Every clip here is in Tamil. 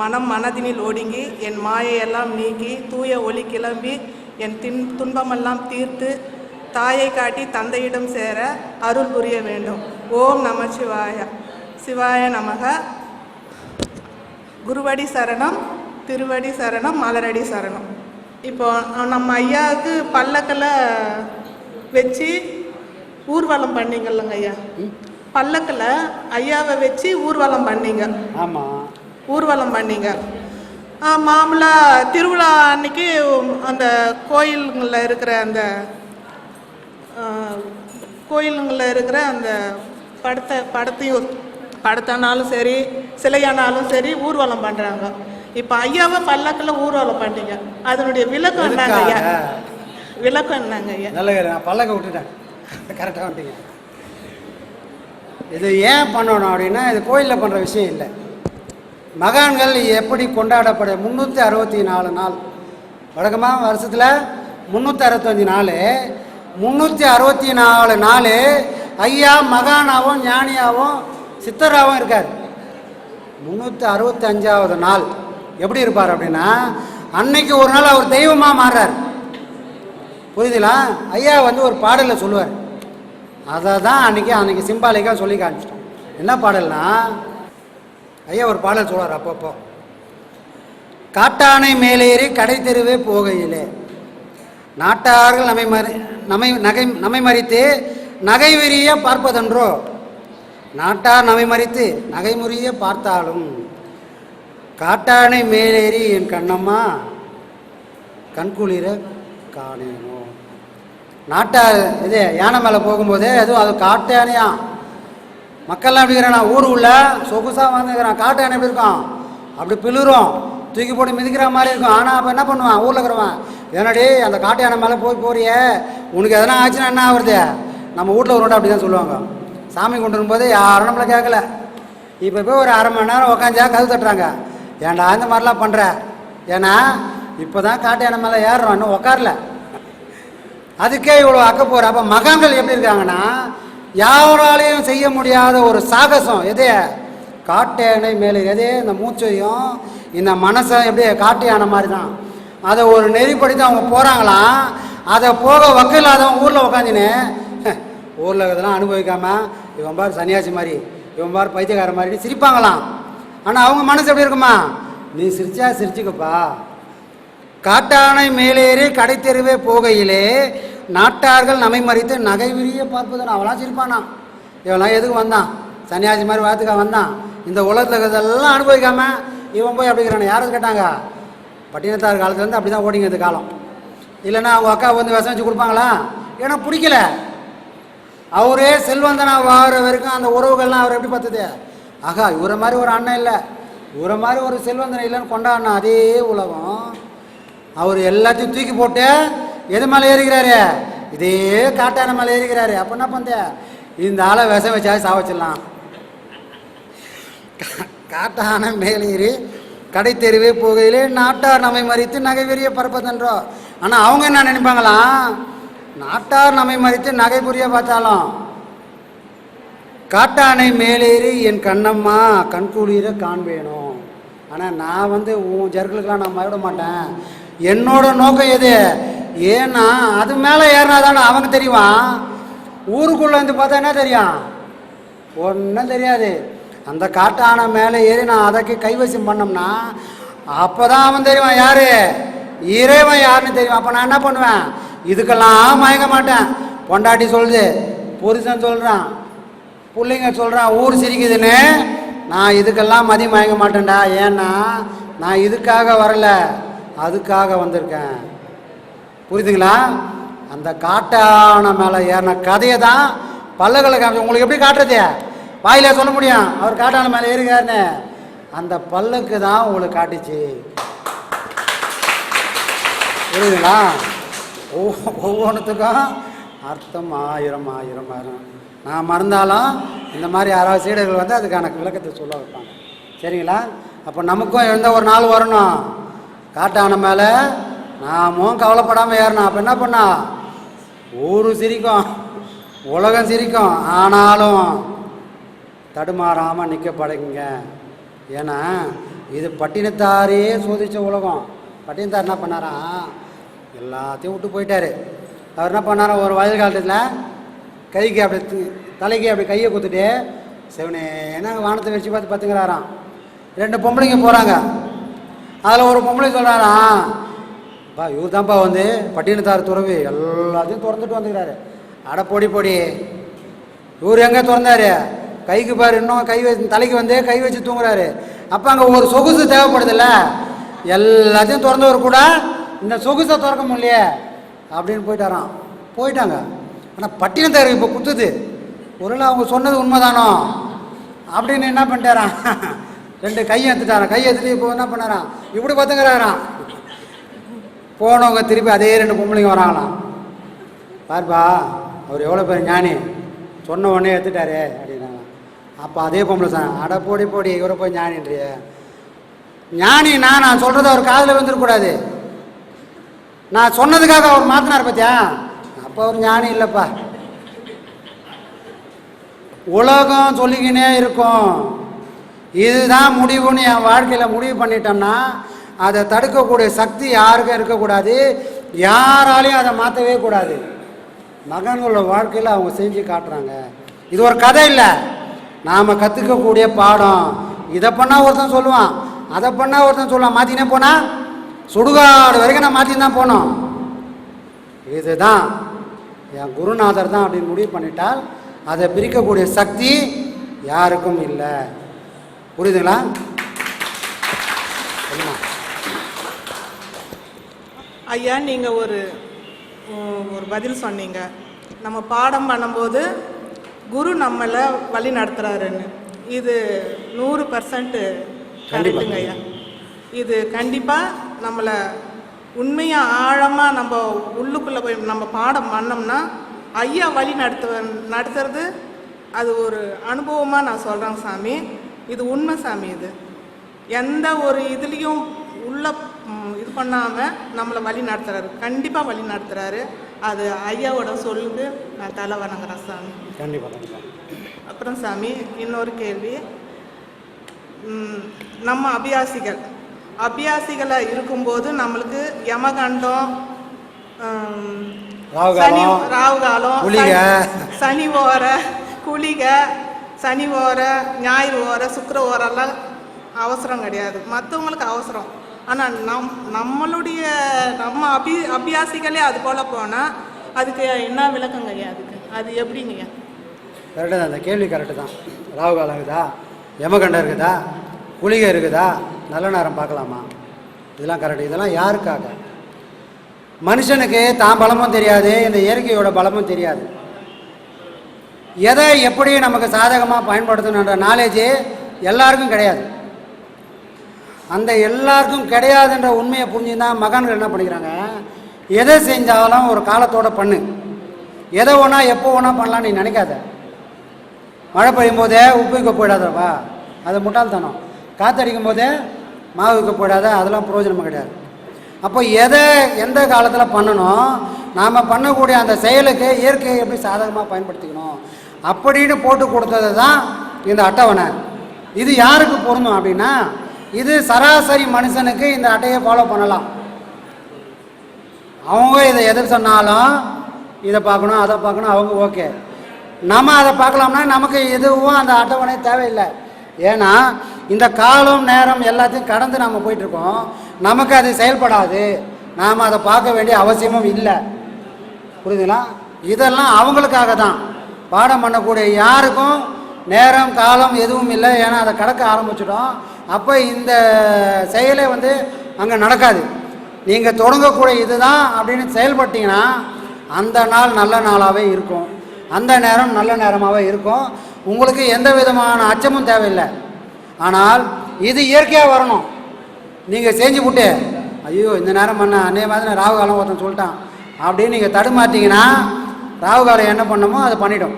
மனம் மனதினில் ஒடுங்கி என் மாயையெல்லாம் நீக்கி தூய ஒளி கிளம்பி என் தின் துன்பமெல்லாம் தீர்த்து தாயை காட்டி தந்தையிடம் சேர அருள் புரிய வேண்டும். ஓம் நம சிவாய. சிவாய நமக. குருவடி சரணம் திருவடி சரணம் மலரடி சரணம். இப்போ நம்ம ஐயாவுக்கு பல்லக்கில் வச்சு ஊர்வலம் பண்ணீங்கல்லங்க ஐயா. பல்லக்கில் ஐயாவை வச்சு ஊர்வலம் பண்ணீங்க. ஆமாம் ஊர்வலம் பண்ணீங்க. மாமூலா திருவிழா அன்னைக்கு அந்த கோயிலுங்களில் இருக்கிற அந்த கோயிலுங்களில் இருக்கிற அந்த படத்தை படத்தையும் படத்தானாலும் சரி சிலையானாலும் சரி ஊர்வலம் பண்ணுறாங்க இப்போ ஐயாவை பல்லக்கில் ஊர்வலம் பண்ணீங்க. அதனுடைய விளக்கம் என்னங்க ஐயா? விளக்கம் என்னங்க ஐயா? நல்ல பல்லக்க விட்டுட்டேன். கரெக்டாக வந்துட்டீங்க இது ஏன் பண்ணணும் அப்படின்னா இது கோயிலில் பண்ணுற விஷயம் இல்லை. மகான்கள் எப்படி கொண்டாடப்பட முந்நூற்றி அறுபத்தி நாலு நாள். வழக்கமாக வருஷத்தில் முந்நூற்றி அறுபத்தஞ்சி நாள். முந்நூற்றி அறுபத்தி நாலு நாள் ஐயா மகானாவும் ஞானியாவும் சித்தராகவும் இருக்கார். முந்நூற்றி அறுபத்தஞ்சாவது நாள். எப்படி இருப்பார் அப்படின்னா அன்னைக்கு ஒரு நாள் அவர் தெய்வமாக மாறுறார். புரியுதுங்களா? ஐயா வந்து ஒரு பாடலில் சொல்லுவார். அதை தான் அன்றைக்கி அன்றைக்கி சிம்பாலிக்காக சொல்லி காமிச்சிட்டோம். என்ன பாடல்னா ஐயா ஒரு பாடல் சொல்லுவார் அப்பப்போ. காட்டானை மேலேறி கடை தெருவே போகையிலே. நாட்டார்கள் நம்மை மறி நம்மை நகை நம்மை மறித்து நகை விரிய பார்ப்பதென்றோ? நாட்டார் நம்மை மறித்து நகைமுறிய பார்த்தாலும் காட்டானை மேலேறி என் கண்ணம்மா கண்குளிர காணேனோ? நாட்டார் இது யானை மேலே போகும்போது எதுவும் அது காட்டானையான் மக்கள்லாம் எப்படி இருக்கிறான் ஊர் உள்ள சொகுசாக வந்துக்கிறான் காட்டு யானை எப்படி இருக்கும் அப்படி பிளிரும் தூக்கி போட்டு மிதிக்கிற மாதிரி இருக்கும். ஆனால் அப்போ என்ன பண்ணுவான்? ஊரில் இருக்கிறவன் என்னடி அந்த காட்டு யானை மேலே போய் போறியே? உனக்கு எதனா ஆச்சுன்னா என்ன ஆகுறது? நம்ம வீட்டில் ஒரு அப்படி தான் சொல்லுவாங்க. சாமி கொண்டு வரும்போது யாரும் நம்மளை கேட்கல. இப்போ போய் ஒரு அரை மணி நேரம் உக்காந்தா கதவு தட்டுறாங்க. ஏன்டா இந்த மாதிரிலாம் பண்ணுற ஏன்னா இப்போ தான் காட்டு யானை மேலே ஏறுறோம் இன்னும் உக்காரல. அதுக்கே இவ்வளோ அக்க போகிற அப்போ மகான்கள் எப்படி இருக்காங்கன்னா யாராலையும் செய்ய முடியாத ஒரு சாகசம். எது? காட்டேனை மேலே. எதே? இந்த மூச்சையும் இந்த மனசை எப்படியே காட்டு யானை மாதிரி தான் அதை ஒரு நெறிப்படுத்தி அவங்க போகிறாங்களாம் அதை போக வக்கில்லாதவன் ஊரில் உக்காந்துன்னு ஊரில் இதெல்லாம் அனுபவிக்காம இவன் பார் சன்னியாசி மாதிரி இவன் பார் பைத்தியக்கார மாதிரி சிரிப்பாங்களாம். ஆனால் அவங்க மனசு எப்படி இருக்குமா? நீ சிரிச்சா சிரிச்சுக்கப்பா. காட்டானை மேலேறி கடைத்தெருவே போகையிலே நாட்டார்கள் நம்மை மறித்து நகை விரிய பார்ப்பதன் அவளாம் சிரிப்பானா இவெல்லாம் எதுக்கு வந்தான்? சன்னியாசி மாதிரி வாத்துக்கா வந்தான். இந்த உலகத்தில் இதெல்லாம் அனுபவிக்காம இவன் போய் அப்படிங்கிறான யாரும் கேட்டாங்க? பட்டினத்தார் காலத்துலேருந்து அப்படி தான் ஓடிங்க இந்த காலம். இல்லைன்னா அவங்க அக்கா வந்து விஷம் வச்சு கொடுப்பாங்களா? ஏன்னா பிடிக்கல. அவரே செல்வந்தனா வாழற வரைக்கும் அந்த உறவுகள்லாம் அவர் எப்படி பார்த்தது? ஆகா இவரை மாதிரி ஒரு அண்ணன் இல்லை. இவரை மாதிரி ஒரு செல்வந்தனை இல்லைன்னு கொண்டாடினா அதே உலகம். அவர் எல்லாத்தையும் தூக்கி போட்டு எது மேலே ஏறிக்கிறாரு இதே காட்டான மேலே ஏறிக்கிறாரு அப்போ என்ன பண்ண இந்த ஆளை விஷம் வச்சா சாவச்சிடலாம் காட்டான மேலேறி கடை தெருவே போகையிலே நாட்டார் நம்மை மறித்து நகை வெறிய பரப்பதன்றோ ஆனால் அவங்க என்ன நினைப்பாங்களாம் நாட்டார் நம்மை மறித்து நகை புரிய பார்த்தாலும் காட்டானை மேலேறி என் கண்ணம்மா கண்குளிர காண்பேனும் ஆனால் நான் வந்து உன் ஜர்களுக்கெல்லாம் நான் மறுவிட மாட்டேன். என்னோட நோக்கம் எது? ஏன்னா அது மேலே ஏறினாதானே அவங்க தெரியுவான் ஊருக்குள்ளே வந்து பார்த்தா என்ன தெரியும்? ஒன்றும் தெரியாது. அந்த காட்டான மேலே ஏறி நான் அதற்கு கைவசம் பண்ணோம்னா அப்போ தான் அவன் தெரியுவான் யார்? இறைவன் யாருன்னு தெரியும். அப்போ நான் என்ன பண்ணுவேன்? இதுக்கெல்லாம் மயங்க மாட்டேன். பொண்டாட்டி சொல்லுது புருஷன் சொல்கிறான் பிள்ளைங்க சொல்கிறான் ஊர் சிரிக்குதுன்னு. நான் இதுக்கெல்லாம் மதி மயங்க மாட்டேன்டா. ஏன்னா நான் இதுக்காக வரல. அதுக்காக வந்திருக்கேன். புரியுதுங்களா? அந்த காட்டான மேலே ஏறின கதையை தான் பல்லகளை காமிச்சு உங்களுக்கு எப்படி காட்டுறது? வாயில சொல்ல முடியும். அவர் காட்டான மேலே ஏறுகாருன்னு அந்த பல்லுக்கு தான் உங்களுக்கு காட்டுச்சு. புரியுதுங்களா? ஒவ்வொ- ஒவ்வொன்றுத்துக்கும் அர்த்தம் ஆயிரம் ஆயிரம் ஆயிரம். நான் மறந்தாலும் இந்த மாதிரி யாராவது சீடர்கள் வந்து அதுக்கான விளக்கத்தை சொல்ல வைப்பாங்க. சரிங்களா? அப்போ நமக்கும் எந்த ஒரு நாள் வரணும்? காட்டான மேலே நாமும் கவலைப்படாமல் ஏறணும் அப்போ என்ன பண்ணா? ஊரு சிரிக்கும். உலகம் சிரிக்கும். ஆனாலும் தடுமாறாமல் நிற்க பழகுங்க. ஏன்னா இது பட்டினத்தாரே சோதித்த உலகம். பட்டினத்தார் என்ன பண்ணாரா? எல்லாத்தையும் விட்டு போயிட்டாரு. அவர் என்ன பண்ணாரா? ஒரு வயது காலத்தில் கைக்கு அப்படி தலைக்கு அப்படி கையை குத்துட்டு சிவனே என்ன வானத்தை வச்சு பார்த்து பார்த்துங்கிறாராம் ரெண்டு பொம்பளைங்க போகிறாங்க அதில் ஒரு பொம்பளை சொல்கிறாராம் பா இவர் தான்ப்பா வந்து பட்டினத்தார் துறவு. எல்லாத்தையும் திறந்துட்டு வந்துக்கிறாரு. அட பொடி பொடி. இவர் எங்கே திறந்தாரு? கைக்கு பாரு இன்னும் கை வச்சு தலைக்கு வந்து கை வச்சு தூங்குறாரு. அப்போ அங்கே ஒரு சொகுசு தேவைப்படுதுல்ல? எல்லாத்தையும் திறந்தவர் கூட இந்த சொகுசை திறக்க முடியலையே அப்படின்னு போயிட்டாராம். போயிட்டாங்க. ஆனால் பட்டினத்தார் இப்போ குத்துது. ஒருவேளை அவங்க சொன்னது உண்மைதானோ? அப்படின்னு என்ன பண்ணிட்டாரான் ரெண்டு கையை எடுத்துட்டாரான் கையை எடுத்துட்டு இப்போ என்ன பண்ணாரான் இப்படி பார்த்துங்கிறாராம் போனவங்க திருப்பி அதே ரெண்டு பொம்பளைங்க வராங்களாம் பாருப்பா அவர் எவ்வளோ பேர் ஞானி? சொன்ன உடனே எடுத்துட்டாரு அப்படின்னாங்க. அப்போ அதே பொம்பளை சார் அட போடி போடி இவரை போய் ஞானின்றிய. ஞானினா நான் சொல்கிறத அவர் காதில் வந்துடக்கூடாது நான் சொன்னதுக்காக அவர் மாற்றினார் பார்த்தியா அப்போ அவர் ஞானி இல்லைப்பா. உலகம் சொல்லிக்கினே இருக்கும். இதுதான் முடிவுன்னு என் வாழ்க்கையில் முடிவு பண்ணிட்டோம்னா அதை தடுக்கக்கூடிய சக்தி யாருக்கும் இருக்கக்கூடாது. யாராலையும் அதை மாற்றவே கூடாது. மகன்களோட வாழ்க்கையில் அவங்க செஞ்சு காட்டுறாங்க. இது ஒரு கதை இல்லை. நாம் கற்றுக்கக்கூடிய பாடம். இதை பண்ணால் ஒருத்தன் சொல்லுவான். அதை பண்ணால் ஒருத்தன் சொல்லுவான். மாற்றினே போனால் சுடுகாடு வரைக்கும் நான் மாற்றி தான் போனோம். இதுதான். என் குருநாதர் தான் அப்படின்னு முடிவு பண்ணிட்டால் அதை பிரிக்கக்கூடிய சக்தி யாருக்கும் இல்லை. புரியுதுங்களா? சொல்லுமா? ஐயா நீங்கள் ஒரு ஒரு பதில் சொன்னீங்க. நம்ம பாடம் பண்ணும்போது குரு நம்மளை வழி நடத்துகிறாருன்னு இது நூறு பர்சன்ட் கரெக்டுங்க ஐயா. இது கண்டிப்பாக நம்மளை உண்மையாக ஆழமாக நம்ம உள்ளுக்குள்ளே போய் நம்ம பாடம் பண்ணோம்னா ஐயா வழி நடத்து நடத்துறது அது ஒரு அனுபவமாக நான் சொல்கிறேங்க சாமி. இது உண்மை சாமி இது. எந்த ஒரு இதுலேயும் உள்ள இது பண்ணாமல் நம்மளை வழி நடத்துறாரு. கண்டிப்பாக வழி நடத்துறாரு. அது ஐயாவோட சொல்லுக்கு நான் தலை வணங்குறேன் சாமி. கண்டிப்பாக அப்புறம் சாமி இன்னொரு கேள்வி. நம்ம அபியாசிகள். அபியாசிகளாக இருக்கும்போது நம்மளுக்கு யமகண்டம் சனி காலம், ராகு காலம் குளிகை. சனி- சனி ஓர குளிகை சனி ஓர ஞாயிறு ஓர சுக்கிர ஓரெல்லாம் அவசரம் கிடையாது. மற்றவங்களுக்கு அவசரம். ஆனால் நம் நம்மளுடைய நம்ம அபி அபியாசிகளே அது போல் போனால் அதுக்கு என்ன விளக்கங்க அதுக்கு? அது எப்படிங்க கரெக்டு தான் அந்த கேள்வி கரெக்டு தான். ராகு காலம் இருக்குதா? யமகண்டம் இருக்குதா? குளிகை இருக்குதா? நல்ல நேரம் பார்க்கலாமா? இதெல்லாம் கரெக்டு இதெல்லாம் யாருக்காக? மனுஷனுக்கு தான் பலமும் தெரியாது இந்த இயற்கையோட பலமும் தெரியாது. எதை எப்படி நமக்கு சாதகமாக பயன்படுத்தணுன்ற நாலேஜ் எல்லாருக்கும் கிடையாது. அந்த எல்லாருக்கும் கிடையாதுன்ற உண்மையை புரிஞ்சுன்னா மகான்கள் என்ன பண்ணிக்கிறாங்க? எதை செஞ்சாலும் ஒரு காலத்தோட பண்ணு. எதை ஒன்றா எப்போ ஒன்றா பண்ணலாம் நீ நினைக்காத. மழை பெய்யும் போதே உப்பு போயிடாதவா அது முட்டாள்தனம். காத்தடிக்கும் போதே மாவு போயிடாத அதெல்லாம் பிரயோஜனமாக கிடையாது. அப்போ எதை எந்த காலத்தில் பண்ணணும்? நாம் பண்ணக்கூடிய அந்த செயலுக்கு இயற்கையை எப்படி சாதகமாக பயன்படுத்திக்கணும்? அப்படின்னு போட்டு கொடுத்தது தான் இந்த அட்டவணை. இது யாருக்கு பொருந்தும் அப்படின்னா இது சராசரி மனுஷனுக்கு இந்த அட்டையை ஃபாலோ பண்ணலாம். அவங்க இதை எது சொன்னாலும் இதை பார்க்கணும் அதை பார்க்கணும் அவங்க ஓகே நம்ம அதை பார்க்கலாம்னா நமக்கு எதுவும் அந்த அட்டவணை தேவையில்லை. ஏன்னா இந்த காலம் நேரம் எல்லாத்தையும் கடந்து நாம் போயிட்டுருக்கோம். நமக்கு அது செயல்படாது. நாம் அதை பார்க்க வேண்டிய அவசியமும் இல்லை. புரியுதுங்களா? இதெல்லாம் அவங்களுக்காக தான். பாடம் பண்ணக்கூடிய யாருக்கும் நேரம் காலம் எதுவும் இல்லை. ஏன்னா அதை கடக்க ஆரம்பிச்சிட்டோம். அப்போ இந்த செயலை வந்து அங்கே நடக்காது. நீங்கள் தொடங்கக்கூடிய இதுதான் அப்படின்னு செயல்பட்டீங்கன்னா அந்த நாள் நல்ல நாளாகவே இருக்கும். அந்த நேரம் நல்ல நேரமாகவே இருக்கும். உங்களுக்கு எந்த விதமான அச்சமும் தேவையில்லை. ஆனால் இது இயற்கையாக வரணும். நீங்கள் செஞ்சு விட்டு ஐயோ இந்த நேரம் பண்ண அன்னைய மாதிரி ராகு காலம் ஒருத்தன் சொல்லிட்டான். அப்படின்னு நீங்கள் தடுமாட்டிங்கன்னா ராகு காலம் என்ன பண்ணமோ அதை பண்ணிடும்.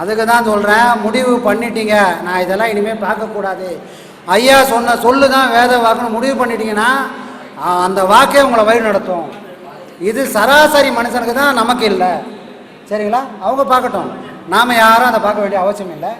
அதுக்கு தான் சொல்கிறேன் முடிவு பண்ணிட்டீங்க. நான் இதெல்லாம் இனிமேல் பார்க்கக்கூடாது. ஐயா சொன்ன சொல்லு தான் வேத வாக்குன்னு முடிவு பண்ணிட்டீங்கன்னா அந்த வாக்கே உங்களை வழி நடத்தும். இது சராசரி மனுஷனுக்கு தான் நமக்கு இல்லை. சரிங்களா? அவங்க பார்க்கட்டும். நாம் யாரும் அதை பார்க்க வேண்டிய அவசியம் இல்லை.